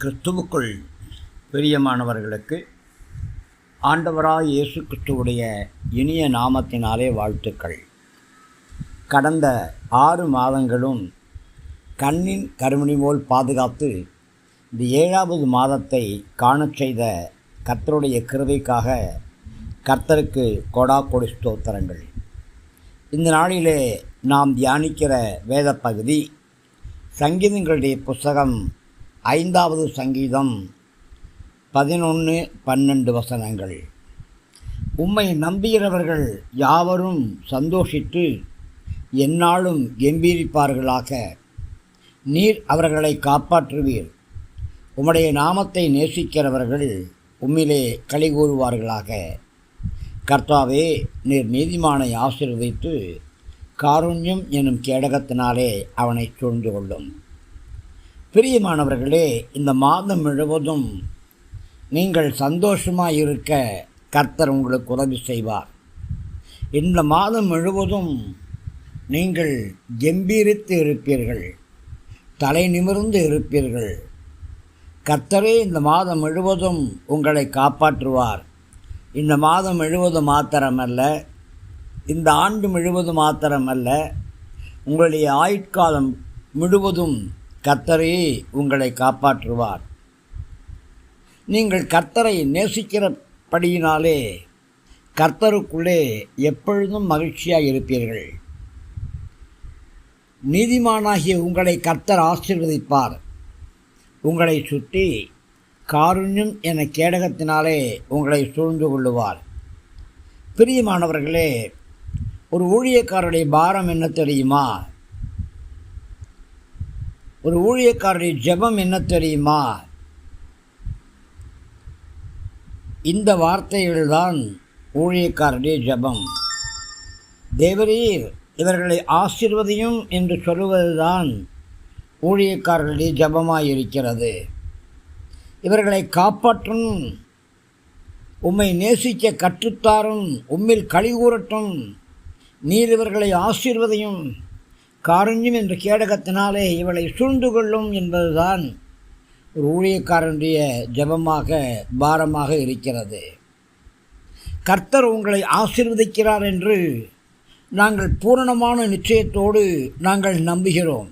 கிறிஸ்துவுக்குள் பிரியமானவர்களுக்கு ஆண்டவராய் இயேசு கிறிஸ்துவுடைய இனிய நாமத்தினாலே வாழ்த்துக்கள். கடந்த ஆறு மாதங்களும் கண்ணின் கருமணி போல் பாதுகாத்து இந்த ஏழாவது மாதத்தை காணச் செய்த கர்த்தருடைய கிருதைக்காக கர்த்தருக்கு கொடா கொடி ஸ்தோத்திரங்கள். இந்த நாளிலே நாம் தியானிக்கிற வேத பகுதி சங்கீதங்களுடைய புஸ்தகம் ஐந்தாவது சங்கீதம் பதினொன்று பன்னெண்டு வசனங்கள். உம்மை நம்புகிறவர்கள் யாவரும் சந்தோஷித்து எந்நாளும் கம்பீரிப்பார்களாக. நீர் அவர்களை காப்பாற்றுவீர். உம்முடைய நாமத்தை நேசிக்கிறவர்கள் உம்மிலே களி கூறுவார்களாக. கர்த்தாவே நீர் நீதிமானை ஆசிர்வதித்து காருண்யம் எனும் கேடகத்தினாலே அவனை சூழ்ந்து கொள்ளும். பிரியமானவர்களே இந்த மாதம் முழுவதும் நீங்கள் சந்தோஷமாக இருக்க கர்த்தர் உங்களுக்கு உதவி செய்வார். இந்த மாதம் முழுவதும் நீங்கள் கம்பீரித்து இருப்பீர்கள் தலை நிமிர்ந்து இருப்பீர்கள். கர்த்தரே இந்த மாதம் முழுவதும் உங்களை காப்பாற்றுவார். இந்த மாதம் முழுவதும் மாத்திரமல்ல இந்த ஆண்டு முழுவதும் மாத்திரமல்ல உங்களுடைய ஆயுட்காலம் முழுவதும் கர்த்தரே உங்களை காப்பாற்றுவார். நீங்கள் கர்த்தரை நேசிக்கிறபடியினாலே கர்த்தருக்குள்ளே எப்பொழுதும் மகிழ்ச்சியாக இருப்பீர்கள். நீதிமானாகிய உங்களை கர்த்தர் ஆசீர்வதிப்பார். உங்களை சுற்றி காருண்யம் என கேடகத்தினாலே உங்களை சூழ்ந்து கொள்ளுவார். பிரியமானவர்களே ஒரு ஊழியக்காரருடைய பாரம் என்ன தெரியுமா? ஒரு ஊழியக்காரருடைய ஜெபம் என்ன தெரியுமா? இந்த வார்த்தைகள்தான் ஊழியக்காரருடைய ஜெபம். தேவரீர் இவர்களை ஆசிர்வதியும் என்று சொல்லுவதுதான் ஊழியக்காரர்களுடைய ஜபமாக இருக்கிறது இவர்களை காப்பாற்றும் உம்மை நேசிக்க கற்றுத்தாரும் உம்மில் கழிகூறட்டும் நீர் இவர்களை ஆசிர்வதையும். காரண்யம் என்ற கேடகத்தினாலே இவளை சூழ்ந்து கொள்ளும் என்பதுதான் ஒரு ஊழியக்காரனுடைய ஜபமாக பாரமாக இருக்கிறது. கர்த்தர் உங்களை ஆசிர்வதிக்கிறார் என்று நாங்கள் பூரணமான நிச்சயத்தோடு நாங்கள் நம்புகிறோம்.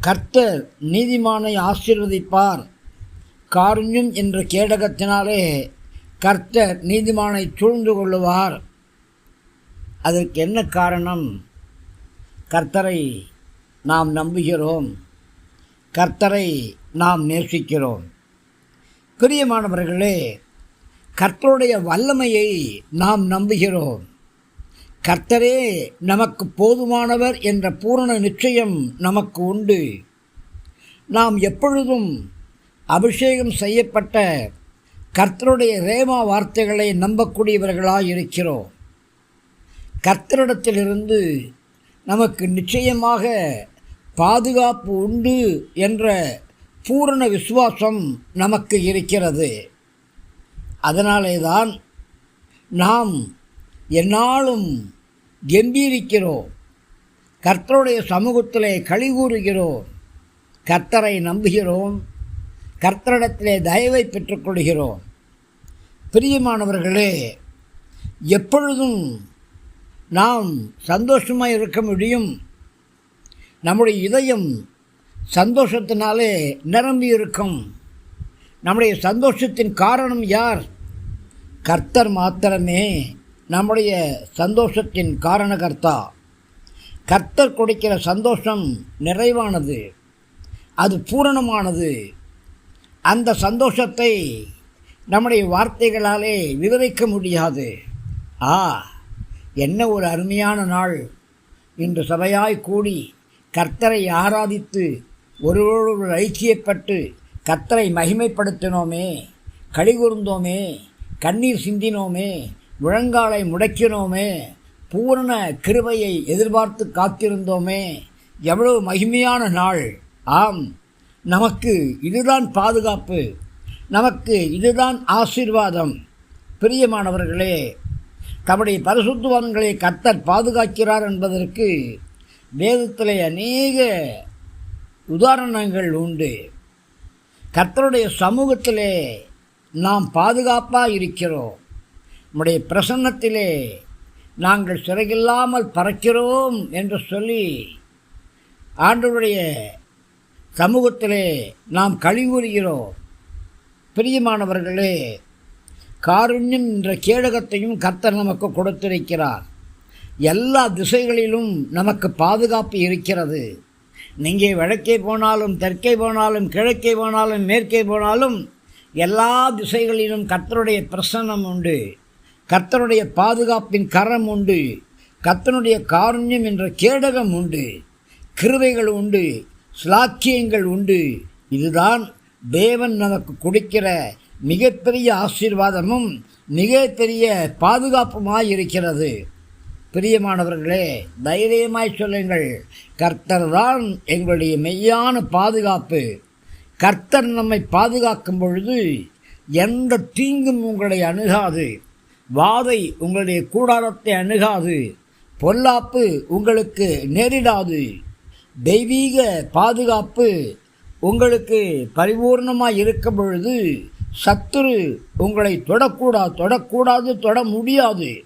கர்த்தர் நீதிமானை ஆசிர்வதிப்பார். காருண்யம் என்ற கேடகத்தினாலே கர்த்தர் நீதிமானை சூழ்ந்து கொள்ளுவார். அதற்கு என்ன காரணம்? கர்த்தரை நாம் நம்புகிறோம். கர்த்தரை நாம் நேசிக்கிறோம். பிரியமானவர்களே கர்த்தருடைய வல்லமையை நாம் நம்புகிறோம். கர்த்தரே நமக்கு போதுமானவர் என்ற பூரண நிச்சயம் நமக்கு உண்டு. நாம் எப்பொழுதும் அபிஷேகம் செய்யப்பட்ட கர்த்தருடைய ரேமா வார்த்தைகளை நம்பக்கூடியவர்களாக இருக்கிறோம் கர்த்தரிடத்திலிருந்து நமக்கு நிச்சயமாக பாதுகாப்பு உண்டு என்ற பூரண விசுவாசம் நமக்கு இருக்கிறது. அதனாலே தான் நாம் எந்நாளும் கம்பீரிக்கிறோம். கர்த்தருடைய சமூகத்திலே கழிகூறுகிறோம். கர்த்தரை நம்புகிறோம். கர்த்தரிடத்திலே தயவை பெற்றுக்கொள்கிறோம். பிரியமானவர்களே எப்பொழுதும் நாம் சந்தோஷமாக இருக்க முடியும். நம்முடைய இதயம் சந்தோஷத்தினாலே நிரம்பி இருக்கும். நம்முடைய சந்தோஷத்தின் காரணம் யார்? கர்த்தர் மாத்திரமே நம்முடைய சந்தோஷத்தின் காரணகர்த்தா. கர்த்தர் கொடுக்கிற சந்தோஷம் நிறைவானது. அது பூரணமானது. அந்த சந்தோஷத்தை நம்முடைய வார்த்தைகளாலே விவரிக்க முடியாது. ஆ. என்ன ஒரு அருமையான நாள் இன்று சபையாய் கூடி கர்த்தரை ஆராதித்து ஒருவரோடு ஐக்கியப்பட்டு கர்த்தரை மகிமைப்படுத்தினோமே கழிகூர்ந்தோமே கண்ணீர் சிந்தினோமே முழங்காலை முடக்கினோமே பூரண கிருபையை எதிர்பார்த்து காத்திருந்தோமே எவ்வளவு மகிமையான நாள். ஆம் நமக்கு இதுதான் பாதுகாப்பு. நமக்கு இதுதான் ஆசீர்வாதம். பிரியமானவர்களே தம்முடைய பரிசுத்துவான்களை கர்த்தர் பாதுகாக்கிறார் என்பதற்கு வேதத்தில் அநேக உதாரணங்கள் உண்டு. கர்த்தருடைய சமூகத்திலே நாம் பாதுகாப்பாக இருக்கிறோம். நம்முடைய பிரசன்னத்திலே நாங்கள் சிறகில்லாமல் பறக்கிறோம் என்று சொல்லி ஆண்டவருடைய சமூகத்திலே நாம் கழிவுறுகிறோம். பிரியமானவர்களே காருண்யம் என்ற கேடகத்தையும் கர்த்தர் நமக்கு கொடுத்திருக்கிறார். எல்லா திசைகளிலும் நமக்கு பாதுகாப்பு இருக்கிறது. நீங்கள் வடக்கே போனாலும் தெற்கே போனாலும் கிழக்கே போனாலும் மேற்கே போனாலும் எல்லா திசைகளிலும் கர்த்தருடைய பிரசன்னம் உண்டு. கர்த்தருடைய பாதுகாப்பின் கரம் உண்டு. கர்த்தனுடைய காருண்யம் என்ற கேடகம் உண்டு. கிருவைகள் உண்டு. ஸ்லாக்கியங்கள் உண்டு. இதுதான் தேவன் நமக்கு கொடுக்கிற மிகப்பெரிய ஆசீர்வாதமும் மிகப்பெரிய பாதுகாப்புமாய் இருக்கிறது பிரியமானவர்களே தைரியமாய் சொல்லுங்கள். கர்த்தர் தான் எங்களுடைய மெய்யான பாதுகாப்பு. கர்த்தர் நம்மை பாதுகாக்கும் பொழுது எந்த தீங்கும் உங்களை அணுகாது. வாதை உங்களுடைய கூடாரத்தை அணுகாது. பொல்லாப்பு உங்களுக்கு நேரிடாது. தெய்வீக பாதுகாப்பு உங்களுக்கு பரிபூர்ணமாக இருக்கும் பொழுது சத்துரு உங்களை தொடக்கூடாது தொடக்கூடாது தொட முடியாது.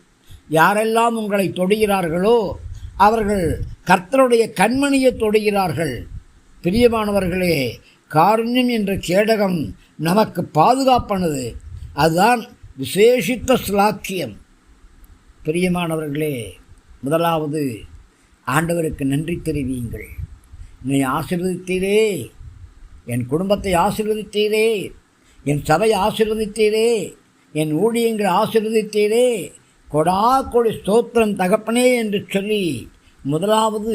யாரெல்லாம் உங்களை தொடுகிறார்களோ அவர்கள் கர்த்தருடைய கண்மணியை தொடுகிறார்கள். பிரியமானவர்களே காருண்யம் என்ற கேடகம் நமக்கு பாதுகாப்பானது. அதுதான் விசேஷித்த ஸ்லாக்கியம் பிரியமானவர்களே முதலாவது ஆண்டவருக்கு நன்றி தெரிவியுங்கள். என்னை ஆசீர்வதித்தீரே. என் குடும்பத்தை ஆசீர்வதித்தீரே. என் சபை ஆசிர்வதித்தீரே என் ஊழியங்களை ஆசிர்வதித்தீரே. கொடா கொடி ஸ்தோத்திரம் தகப்பனே என்று சொல்லி முதலாவது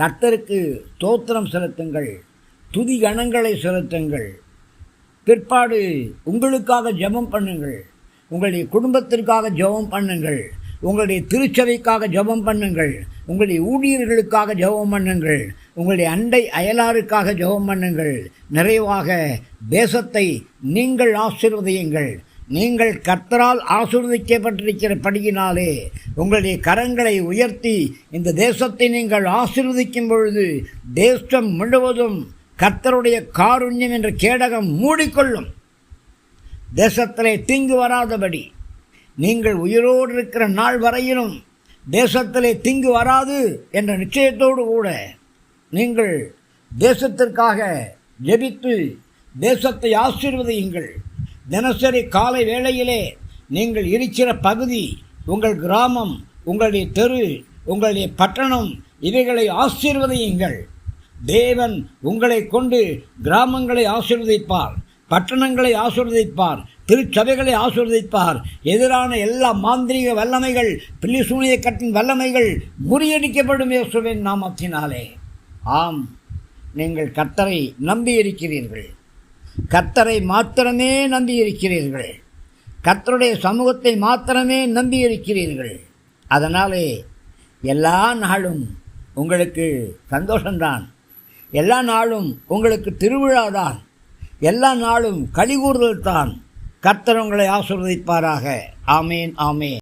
கர்த்தருக்கு ஸ்தோத்திரம் செலுத்துங்கள் துதி கணங்களை செலுத்துங்கள். பிற்பாடு உங்களுக்காக ஜெபம் பண்ணுங்கள் உங்களுடைய குடும்பத்திற்காக ஜெபம் பண்ணுங்கள் உங்களுடைய திருச்சபைக்காக ஜெபம் பண்ணுங்கள் உங்களுடைய ஊழியர்களுக்காக ஜெபம் பண்ணுங்கள் உங்களுடைய அண்டை அயலாருக்காக ஜெபம் பண்ணுங்கள். நிறைவாக தேசத்தை நீங்கள் ஆசிர்வதியுங்கள். நீங்கள் கர்த்தரால் ஆசிர்வதிக்கப்பட்டிருக்கிற படியினாலே உங்களுடைய கரங்களை உயர்த்தி இந்த தேசத்தை நீங்கள் ஆசிர்வதிக்கும் பொழுது தேசம் முழுவதும் கர்த்தருடைய காருண்யம் என்ற கேடகம் மூடிக்கொள்ளும். தேசத்திலே தீங்கு வராதபடி நீங்கள் உயிரோடு இருக்கிற நாள் வரையிலும் தேசத்திலே தீங்கு வராது என்ற நிச்சயத்தோடு கூட நீங்கள் தேசத்திற்காக ஜெபித்து தேசத்தை ஆசீர்வதியுங்கள். தினசரி காலை வேளையிலே நீங்கள் இருக்கிற பகுதி உங்கள் கிராமம் உங்களுடைய தெரு உங்களுடைய பட்டணம் இவைகளை ஆசீர்வதியுங்கள். தேவன் உங்களை கொண்டு கிராமங்களை ஆசீர்வதிப்பார் பட்டணங்களை ஆசீர்வதிப்பார் திருச்சபைகளை ஆசீர்வதிப்பார். எதிரான எல்லா மாந்திரிக வல்லமைகள் பில்லிசூனிய கட்டின் வல்லமைகள் முறியடிக்கப்படும் இயேசுவின் நாமத்தினாலே. ஆம் நீங்கள் கர்த்தரை நம்பியிருக்கிறீர்கள். கர்த்தரை மாத்திரமே நம்பியிருக்கிறீர்கள். கர்த்தருடைய சமூகத்தை மாத்திரமே நம்பியிருக்கிறீர்கள். அதனாலே எல்லா நாளும் உங்களுக்கு சந்தோஷம்தான். எல்லா நாளும் உங்களுக்கு திருவிழாதான். எல்லா நாளும் கழிகூறுதல் தான் கர்த்தர் உங்களை ஆசிர்வதிப்பாராக. ஆமேன் ஆமேன்.